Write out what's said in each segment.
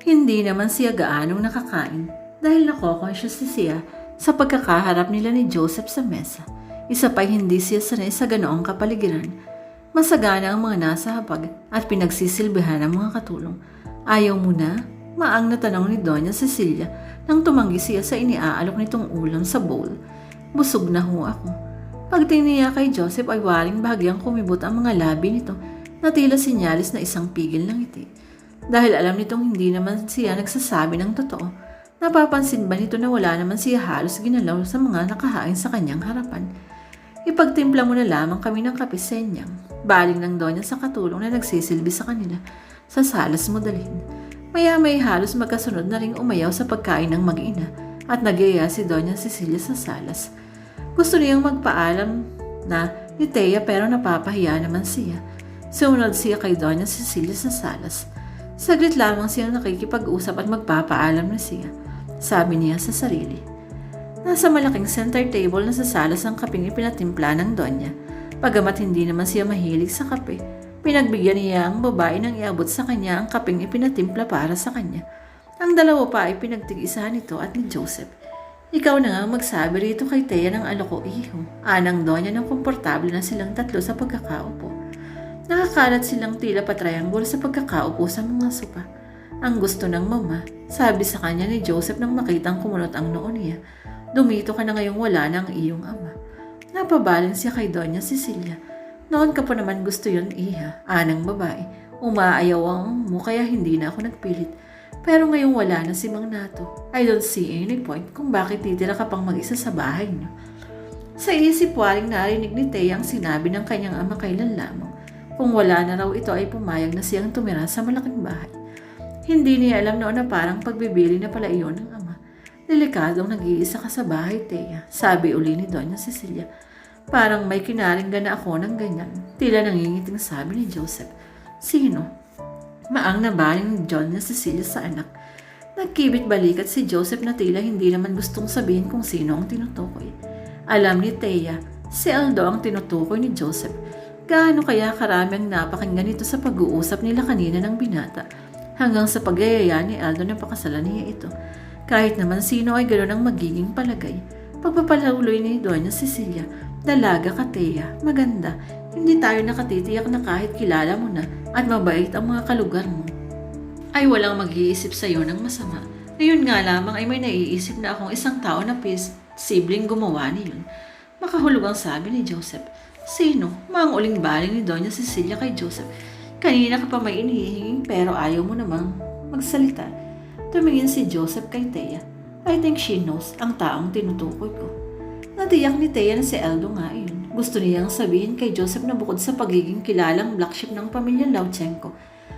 Hindi naman siya gaanong nakakain dahil nakokonscious si siya sa pagkakaharap nila ni Joseph sa mesa. Isa pa'y hindi siya sanay sa ganoong kapaligiran. Masagana ang mga nasa hapag at pinagsisilbihan ng mga katulong. Ayaw mo na? Maang na tanong ni Doña Cecilia nang tumanggi siya sa iniaalok nitong ulam sa bowl. Busog na ho ako. Pagtingin niya kay Joseph ay waring bahagyang kumibot ang mga labi nito na tila sinyalis na isang pigil ng ngiti. Dahil alam nitong hindi naman siya nagsasabi ng totoo, napapansin ba nito na wala naman siya halos ginalaw sa mga nakahain sa kanyang harapan. Ipagtimpla mo na lamang kami ng kape sa inyang. Baling ng donya sa katulong na nagsisilbi sa kanila. Sa salas mo dalhin. Maya may halos magkasunod na ring umayaw sa pagkain ng mag-ina at nagyaya si Doña Cecilia sa salas. Gusto niyang magpaalam na ni Thea pero napapahiya naman siya. Sumunod siya kay Doña Cecilia sa salas. Saglit lamang siya nakikipag-usap at magpapaalam na siya. Sabi niya sa sarili. Nasa malaking center table na sa salas ang kaping ipinatimpla ng Donya. Pagamat hindi naman siya mahilig sa kape, pinagbigyan niya ang babae nang iabot sa kanya ang kaping ipinatimpla para sa kanya. Ang dalawa pa ay pinagtigisahan nito at ni Joseph. Ikaw na nga magsabi rito kay Thea ng aloko iho. Anang Donya nang komportable na silang tatlo sa pagkakaupo. Nakakalat silang tila patriangle sa pagkakaupo sa mga sopa. Ang gusto ng mama, sabi sa kanya ni Joseph nang makitang kumunot ang noon niya. Dumito ka na ngayong wala na ang iyong ama. Napabaling siya kay Doña Cecilia. Noon ka pa naman gusto yun, iha. Anang babae. Umaayaw ang mo kaya hindi na ako nagpilit. Pero ngayong wala na si Mang Nato, I don't see any point kung bakit titira ka pang mag-isa sa bahay niyo. Sa isip waring narinig ni Thea ang sinabi ng kanyang ama kailan lamang. Kung wala na raw ito ay pumayag na siyang tumira sa malaking bahay. Hindi niya alam noon na parang pagbibili na pala iyon ng ama. Delikadong nag-iisa ka sa bahay, Thea. Sabi uli ni Doña Cecilia. Parang may kinaringgan na ako ng ganyan. Tila nangingiting sabi ni Joseph. Sino? Maang nabaling ni John na Cecilia sa anak. Nagkibit balikat si Joseph na tila hindi naman gustong sabihin kung sino ang tinutukoy. Alam ni Thea, si Aldo ang tinutukoy ni Joseph. Gaano kaya karami ang napakinggan nito sa pag-uusap nila kanina ng binata hanggang sa pagyayaya ni Aldo na pakasalan niya ito. Kahit naman sino ay ganoon ang magiging palagay. Pagpapalauloy ni Doña Cecilia, dalaga ka Thea, maganda. Hindi tayo nakatitiyak na kahit kilala mo na at mabait ang mga kalugar mo. Ay walang mag-iisip sa iyo ng masama. Ngayon nga lamang ay may naiisip na akong isang tao na sibling gumawa niyon. Makahulog ang sabi ni Joseph. Sino? Mang uling baling ni Doña Cecilia kay Joseph. Kanina ka pa may inihinging pero ayaw mo namang magsalita. Tumingin si Joseph kay Thea. I think she knows ang taong tinutukoy ko. Natiyak ni Thea na si Aldo nga iyon. Gusto niyang sabihin kay Joseph na bukod sa pagiging kilalang black sheep ng pamilya Lauchenko,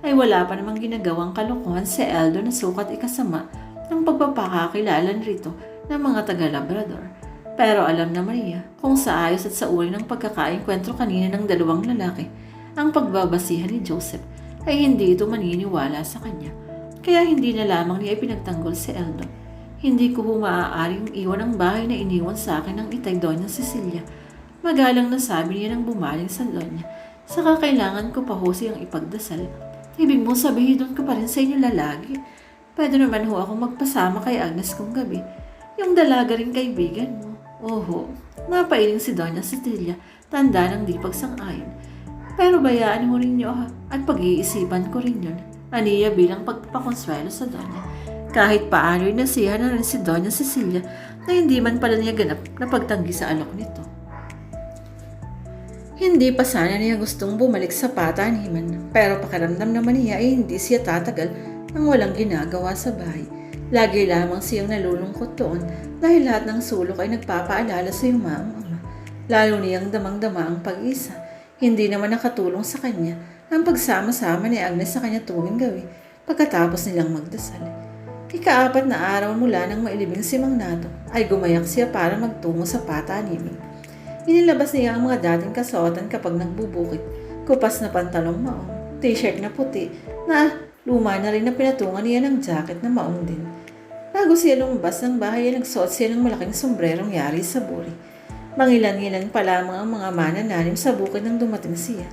ay wala pa namang ginagawang kalokohan si Aldo na sukat ikasama ng pagpapakakilala rito ng mga taga-Labrador. Pero alam naman niya kung sa ayos at sa uri ng pagkakainkwentro kanina ng dalawang lalaki, ang pagbabasihan ni Joseph ay hindi ito maniniwala sa kanya. Kaya hindi na lamang niya ipinagtanggol si Eldo. Hindi ko humaaaring iwan ang bahay na iniwan sa akin ng itay Doña Cecilia. Magalang na sabi niya nang bumaling sa Doña. Saka kailangan ko pa ho siyang ipagdasal. Ibig mo sabihin doon ko pa rin sa inyo lalagi. Pwede naman ho akong magpasama kay Agnes kong gabi. Yung dalaga rin kaibigan mo. Oho, napailing si Doña Cecilia, tanda ng di pagsang-ayon. Pero bayaan mo rin niyo at pag-iisipan ko rin yun. Aniya bilang pagpapakonswelo sa Doña. Kahit paano ay nasiyahan na rin si Doña Cecilia na hindi man pala niya ganap na pagtanggi sa alok nito. Hindi pa sana niya gustong bumalik sa pataniman, pero pakiramdam naman niya ay hindi siya tatagal nang walang ginagawa sa bahay. Lagi lamang siyang nalulungkot doon dahil lahat ng sulok ay nagpapaalala sa iyong maang ama. Lalo niyang damang-dama ang pag-isa. Hindi naman nakatulong sa kanya ang pagsama-sama ni Agnes sa kanya tuwing gawi pagkatapos nilang magdasal. Ikaapat na araw mula nang mailibing si Mang Nato ay gumayak siya para magtungo sa patanimin. Inilabas niya ang mga dating kasuotan kapag nagbubukit. Kupas na pantalong maong, t-shirt na puti, na luma na rin na pinatungan niya ng jacket na maong din. Bago siya lumabas ng bahay ay nagsuot siya ng malaking sombrerong yari sa buri. Mangilan-ngilan pa lamang ang mga manananim sa bukid nang dumating siya.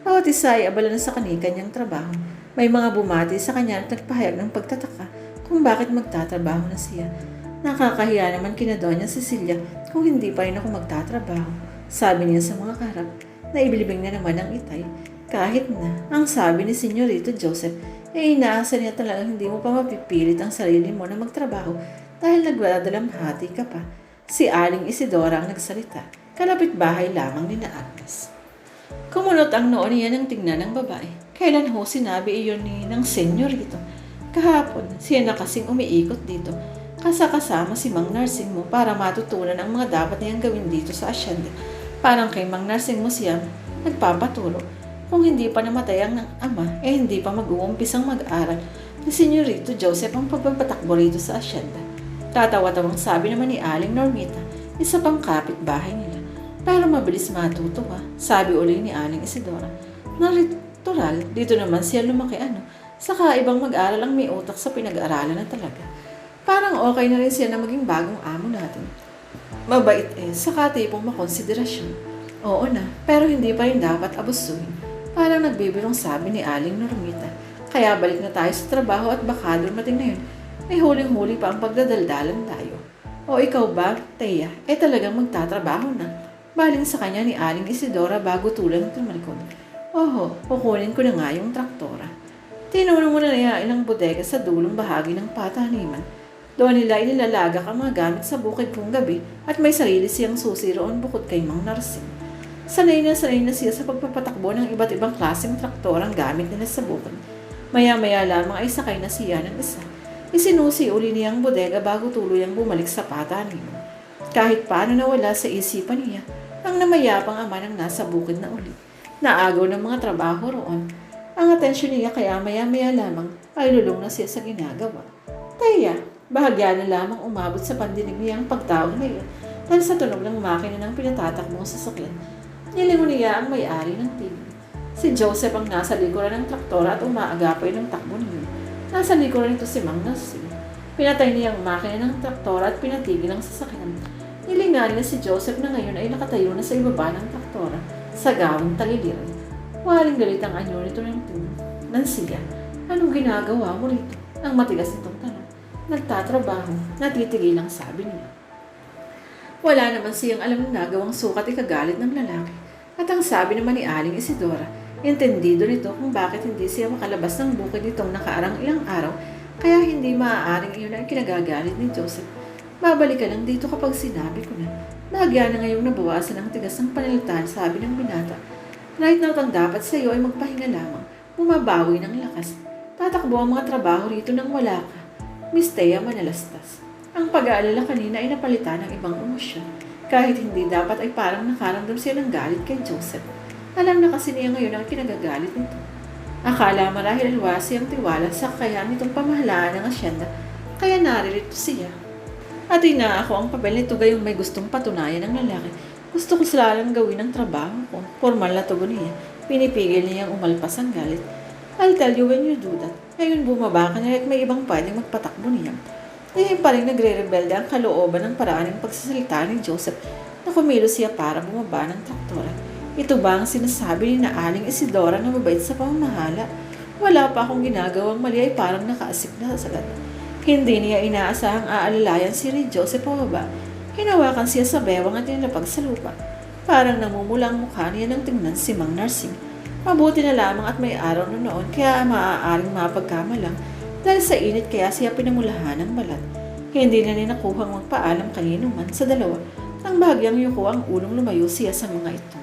Bawat isa ay abala na sa kanikanyang trabaho. May mga bumati sa kanya at nagpahayag ng pagtataka kung bakit magtatrabaho na siya. Nakakahiya naman kina Doña Cecilia kung hindi pa rin ako magtatrabaho. Sabi niya sa mga karap na ibilibing na naman ang itay. Kahit na, ang sabi ni Senyorito Joseph, eh inaasa niya talagang hindi mo pa mapipilit ang sarili mo na magtrabaho dahil nagdadalamhati ka pa. Si Aling Isidora ang nagsalita. Kalapit bahay lamang ni na Agnes. Kumunot ang noo niya ng tingnan ng babae. Kailan ho sinabi iyon ni ng senyorito? Kahapon, siya na kasing umiikot dito. Kasakasama si Mang Narsing mo para matutunan ang mga dapat niyang gawin dito sa asyenda. Parang kay Mang Narsing mo siya nagpapaturo. Kung hindi pa namatay ang ama, eh hindi pa mag-uumpisang mag-aral ni Senyorito Joseph ang pagpapatakbo rito sa asyenda. Tatawa-tawang sabi naman ni Aling Normita, isa pang kapitbahay nila. Pero mabilis matutuwa, sabi uli ni Aling Isidora. Natural, dito naman siya lumaki ano. Saka ibang mag-aral ang may utak sa pinag-aaralan na talaga. Parang okay na rin siya na maging bagong amo natin. Mabait eh, saka tipong makonsiderasyon. Oo na, pero hindi pa rin dapat abusuhin. Parang nagbibirong sabi ni Aling Normita. Kaya balik na tayo sa trabaho at baka dumating na yun. Ay huling-huli pa ang pagdadaldalan tayo. O ikaw ba, Teya, eh talagang magtatrabaho na. Baling sa kanya ni Aling Isidora bago tulang tumalikod. Oho, kukunin ko na nga yung traktora. Tinuro mo niya ilang bodega sa dulong bahagi ng pataniman. Doon nila inilalagak ang mga gamit sa bukid kung gabi at may sarili siyang susi roon bukod kay Mang Narsing. Sanay na sanay na siya sa pagpapatakbo ng iba't ibang klaseng traktor ang gamit nila sa bukid. Maya-maya lamang ay sakay na siya ng isa. Isinusi uli niya ang bodega bago tuluyang bumalik sa pataniman. Kahit paano nawala sa isipan niya ang namayapang ama ng nasa bukid na uli. Naagaw ng mga trabaho roon. Ang atensyon niya kaya maya-maya lamang ay lulong na siya sa ginagawa. Taya, bahagya na lamang umabot sa pandinig niya ang pagtawag na iyon dahil sa tunog ng makina ng pinatatakbong sasakyan. Nilingon niya ang may-ari ng TV. Si Joseph ang nasa likuran ng traktora at umaagapay ng takbo niya. Nasa likuran nito si Mang Nassim. Pinatay niya ang makina ng traktora at pinatigil ang sasakyan. Nilingali na si Joseph na ngayon ay nakatayo na sa ibaba ng traktora sa gawing tagiliran. Waling galit ang anyo nito ng tuno. Nansiya, anong ginagawa mo rito? Ang matigas nitong tanong. Nagtatrabaho, natitigil ang sabi niya. Wala naman siyang alam na nagawang sukat ikagalit ng lalaki. At ang sabi naman ni Aling Isidora, entendido nito kung bakit hindi siya makalabas ng bukid nitong nakaarang ilang araw kaya hindi maaaring iyon ang kinagagalit ni Joseph. Babalik ka lang dito kapag sinabi ko na. Nagya na ngayong nabawasan ang tigas ng panalitan, sabi ng binata. Right now, ang dapat sa iyo ay magpahinga lamang. Bumabawi ng lakas. Tatakbo ang mga trabaho rito nang wala ka. Miss Thea manalastas. Ang pag-aalala kanina ay napalitan ng ibang emosyon. Kahit hindi dapat ay parang nakaramdam siya ng galit kay Joseph. Alam na kasi niya ngayon ang kinagagalit nito. Akala marahil alwasi ang tiwala sa kaya nitong pamahalaan ng asyenda, kaya naririto siya. At ina ako ang papel nito gayong may gustong patunayan ng lalaki. Gusto ko silalang gawin ang trabaho ko. Formal na tugon niya. Pinipigil niyang umalpas ang galit. I'll tell you when you do that. Ngayon bumaba ka na at may ibang pwedeng magpatakbo niya. Ngayon pa rin nagre-rebelde ang kalooban ng paraan ng pagsasalita ni Joseph na kumilos siya para bumaba ng traktora. Ito ba ang sinasabi ni na Aling Isidora na mabait sa pamamahala? Wala pa akong ginagawang mali ay parang nakaasip na sagat. Hindi niya inaasahang aalalayan si Ray Joseph pababa. Hinawakan siya sa bewang at nilapag sa lupa. Parang namumula mukha niya nang tingnan si Mang Narsing. Mabuti na lamang at may araw na noon kaya maaaring mapagkamalang dahil sa init kaya siya pinamulahan ng balat. Hindi na niya nakuhang magpaalam kanino man sa dalawa nang bahagyang yuko ang ulong lumayo siya sa mga ito.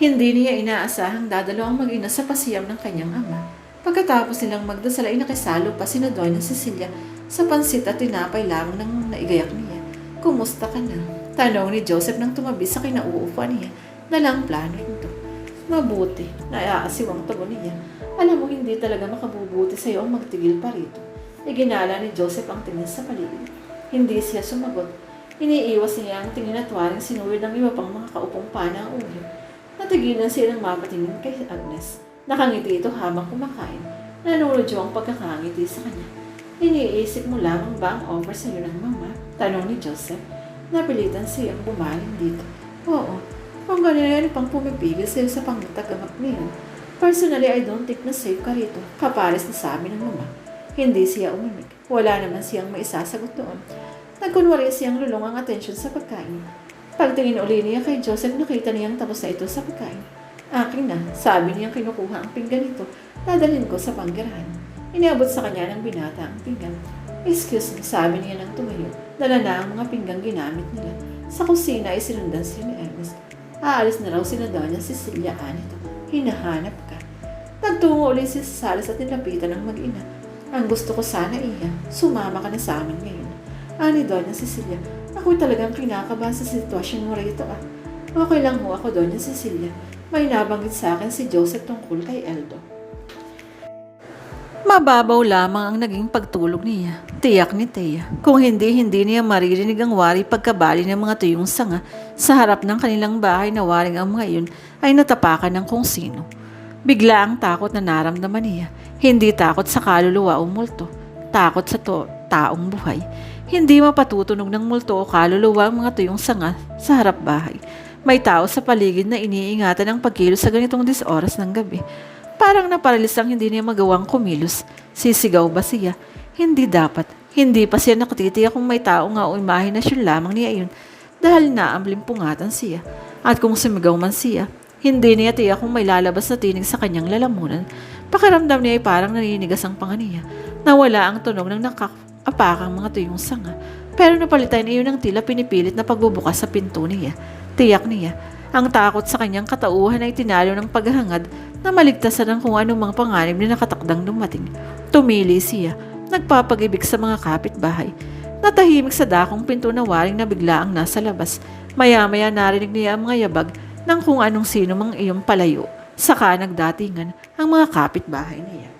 Hindi niya inaasahang dadalo ang mag-ina sa pasiyam ng kanyang ama. Pagkatapos nilang magdasal ay nakisalo pa si Doña Cecilia sa pansit at tinapay lamang ng naigayak niya. Kumusta ka na? Tanong ni Joseph nang tumabi sa kinauupuan niya na lang plano nito. Mabuti, naiaasiw ang tugon niya. Alam mo, hindi talaga makabubuti sa iyo ang magtigil pa rito. Iginala ni Joseph ang tingin sa paligid. Hindi siya sumagot. Iniiwas niya ang tingin at waring sinuwid ng iba pang mga kaupong pana ang ulo. Natigilan siya ng mapatingin kay Agnes. Nakangiti ito habang kumakain. Nanunod ang pagkakangiti sa kanya. Iniisip mo lamang ba ang offer sa iyo ng mama? Tanong ni Joseph. Napilitan siyang bumaling dito. Oo, kung ganyan ano pang pumipigil sa'yo sa pangtagamak niya. Personally, I don't think na safe ka rito. Kapares na sa amin ng mama. Hindi siya umimik. Wala naman siyang maisasagot doon. Nagkunwari siyang lulong ang atensyon sa pagkain. Pagtingin uli niya kay Joseph, nakita niyang tapos na ito sa pagkain. Akin na, sabi niyang kinukuha ang pinggan nito. Dadalhin ko sa panggirahan. Iniabot sa kanya ng binata ang pinggan. Excuse me, sabi niya nang tumayo. Dala na ang mga pinggang ginamit nila. Sa kusina ay sinundan siya ni Ernest. Aalis na raw si Doña Cecilia Anito. Hinahanap ka. Nagtungo ulit si Salas at nilapitan ng mag-ina. Ang gusto ko sana iya, sumama ka na sa amin ngayon. Ani Doña Cecilia, ako'y talagang kinakabahan sa sitwasyon mo rito ah. Okay lang ho ako, Doña Cecilia. May nabanggit sa akin si Joseph tungkol kay Eldo. Mababaw lamang ang naging pagtulog niya. Tiyak ni Thea. Kung hindi, hindi niya maririnig ang wari pagkabali ng mga tuyong sanga sa harap ng kanilang bahay na waring ang mga iyon ay natapakan ng kung sino. Bigla ang takot na naramdaman niya. Hindi takot sa kaluluwa o multo. Takot sa to taong buhay. Hindi mapatutunog ng multo o kaluluwa ang mga tuyong sanga sa harap bahay. May tao sa paligid na iniingatan ang pagkilos sa ganitong disoras ng gabi. Parang naparalis ang hindi niya magawang kumilos. Sisigaw ba siya? Hindi dapat. Hindi pa siya nakatitiyak kung may tao nga o imahinasyon lamang niya iyon dahil naamblimpungatan siya. At kung sumigaw man siya, hindi niya tiyak kung may lalabas na tinig sa kanyang lalamunan. Pakiramdam niya ay parang naninigas ang panga niya. Nawala ang tunog ng nakapakang mga tuyong sanga. Pero napalitan iyon ng tila pinipilit na pagbubukas sa pinto niya. Tiyak niya, ang takot sa kanyang katauhan ay tinalo ng paghahangad na maligtasan ng kung anumang panganib na nakatakdang dumating. Tumili siya, nagpapagibig sa mga kapitbahay. Natahimik sa dakong pinto na waring na bigla ang nasa labas. Maya-maya narinig niya ang mga yabag ng kung anong sino mang iyong palayo. Saka nagdatingan ang mga kapitbahay niya.